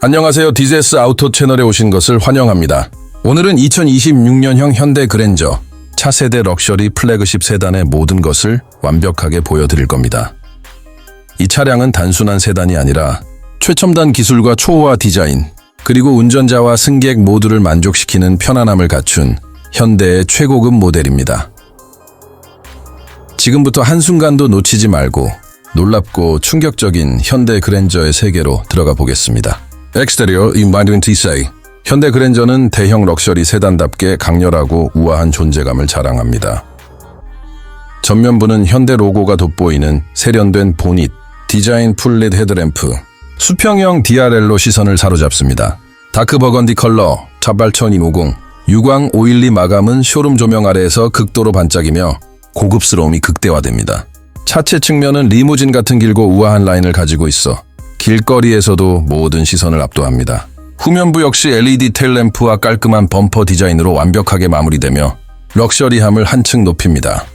안녕하세요. 디제스 아우토 채널에 오신 것을 환영합니다. 오늘은 2026년형 현대 그랜저 차세대 럭셔리 플래그십 세단의 모든 것을 완벽하게 보여드릴 겁니다. 이 차량은 단순한 세단이 아니라 최첨단 기술과 초호화 디자인, 그리고 운전자와 승객 모두를 만족시키는 편안함을 갖춘 현대의 최고급 모델입니다. 지금부터 한순간도 놓치지 말고 놀랍고 충격적인 현대 그랜저의 세계로 들어가 보겠습니다. 엑스테리어 인바이드먼트 이사이 현대 그랜저는 대형 럭셔리 세단답게 강렬하고 우아한 존재감을 자랑합니다. 전면부는 현대 로고가 돋보이는 세련된 보닛, 디자인 풀릿 헤드램프, 수평형 DRL로 시선을 사로잡습니다. 다크 버건디 컬러, 자발천 250, 유광 512 마감은 쇼룸 조명 아래에서 극도로 반짝이며 고급스러움이 극대화됩니다. 차체 측면은 리무진 같은 길고 우아한 라인을 가지고 있어 길거리에서도 모든 시선을 압도합니다. 후면부 역시 LED 테일램프와 깔끔한 범퍼 디자인으로 완벽하게 마무리되며 럭셔리함을 한층 높입니다.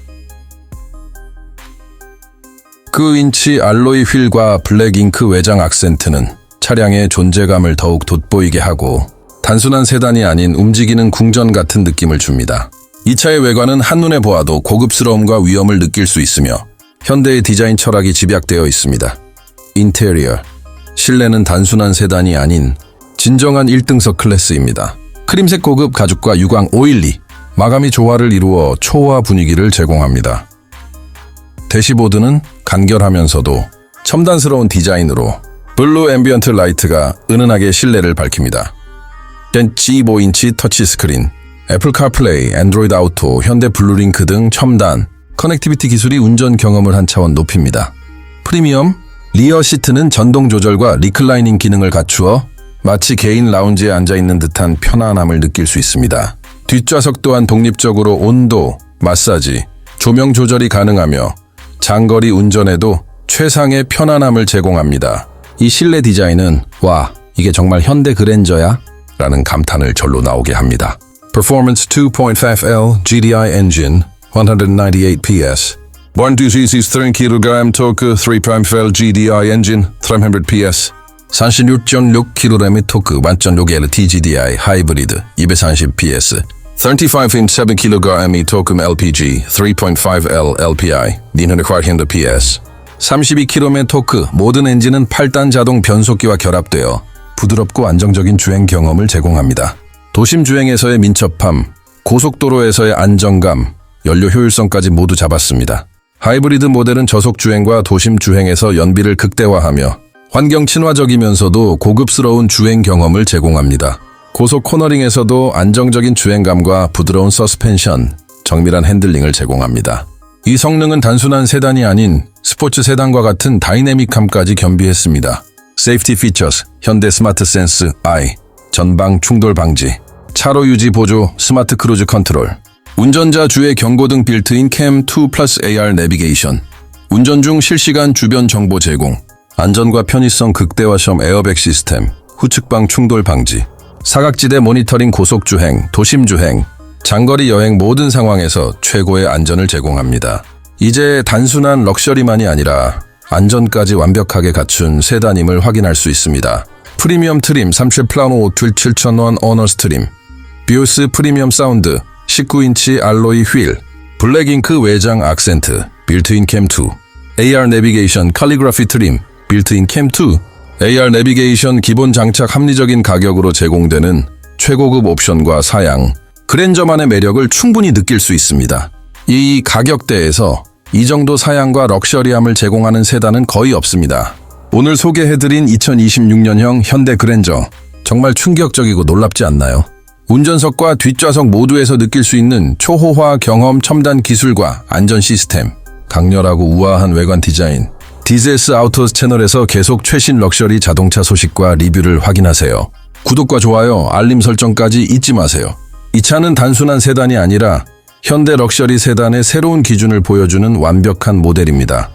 그 윈치 알로이 휠과 블랙 잉크 외장 악센트는 차량의 존재감을 더욱 돋보이게 하고 단순한 세단이 아닌 움직이는 궁전 같은 느낌을 줍니다. 이 차의 외관은 한눈에 보아도 고급스러움과 위엄을 느낄 수 있으며 현대의 디자인 철학이 집약되어 있습니다. 인테리어 실내는 단순한 세단이 아닌 진정한 1등석 클래스입니다. 크림색 고급 가죽과 유광 512 마감이 조화를 이루어 초호화 분위기를 제공합니다. 대시보드는 간결하면서도 첨단스러운 디자인으로 블루 앰비언트 라이트가 은은하게 실내를 밝힙니다. 15인치 터치 스크린, 애플 카플레이, 안드로이드 아우토, 현대 블루링크 등 첨단 커넥티비티 기술이 운전 경험을 한 차원 높입니다. 프리미엄 리어 시트는 전동 조절과 리클라이닝 기능을 갖추어 마치 개인 라운지에 앉아 있는 듯한 편안함을 느낄 수 있습니다. 뒷좌석 또한 독립적으로 온도, 마사지, 조명 조절이 가능하며 장거리 운전에도 최상의 편안함을 제공합니다. 이 실내 디자인은 와, 이게 정말 현대 그랜저야? 라는 감탄을 절로 나오게 합니다. Performance 2.5L GDI engine 198 PS 126cc 30kg 토크 3.5L GDI engine 300 PS 46.6kg의 토크 1.6L TGDI 하이브리드 230 PS 35.7 kg의 토크 LPG 3.5L LPI 940 PS 32km의 토크 모든 엔진은 8단 자동 변속기와 결합되어 부드럽고 안정적인 주행 경험을 제공합니다. 도심 주행에서의 민첩함, 고속도로에서의 안정감, 연료 효율성까지 모두 잡았습니다. 하이브리드 모델은 저속 주행과 도심 주행에서 연비를 극대화하며 환경 친화적이면서도 고급스러운 주행 경험을 제공합니다. 고속 코너링에서도 안정적인 주행감과 부드러운 서스펜션, 정밀한 핸들링을 제공합니다. 이 성능은 단순한 세단이 아닌 스포츠 세단과 같은 다이내믹함까지 겸비했습니다. 세이프티 피처스, 현대 스마트 센스 I, 전방 충돌 방지, 차로 유지 보조 스마트 크루즈 컨트롤, 운전자 주의 경고 등 빌트인 캠2 플러스 AR 내비게이션, 운전 중 실시간 주변 정보 제공, 안전과 편의성 극대화 시험 에어백 시스템, 후측방 충돌 방지, 사각지대 모니터링 고속 주행, 도심 주행, 장거리 여행 모든 상황에서 최고의 안전을 제공합니다. 이제 단순한 럭셔리만이 아니라 안전까지 완벽하게 갖춘 세단임을 확인할 수 있습니다. 프리미엄 트림 37 플라노 7000원 오너 스 트림. 비오스 프리미엄 사운드 19인치 알로이 휠 블랙잉크 외장 악센트 빌트인 캠2 AR 내비게이션 칼리그라피 트림 빌트인 캠2 AR 내비게이션 기본 장착 합리적인 가격으로 제공되는 최고급 옵션과 사양 그랜저만의 매력을 충분히 느낄 수 있습니다. 이 가격대에서 이 정도 사양과 럭셔리함을 제공하는 세단은 거의 없습니다. 오늘 소개해드린 2026년형 현대 그랜저 정말 충격적이고 놀랍지 않나요? 운전석과 뒷좌석 모두에서 느낄 수 있는 초호화 경험 첨단 기술과 안전 시스템, 강렬하고 우아한 외관 디자인. 디제스 아우토스 채널에서 계속 최신 럭셔리 자동차 소식과 리뷰를 확인하세요. 구독과 좋아요, 알림 설정까지 잊지 마세요. 이 차는 단순한 세단이 아니라 현대 럭셔리 세단의 새로운 기준을 보여주는 완벽한 모델입니다.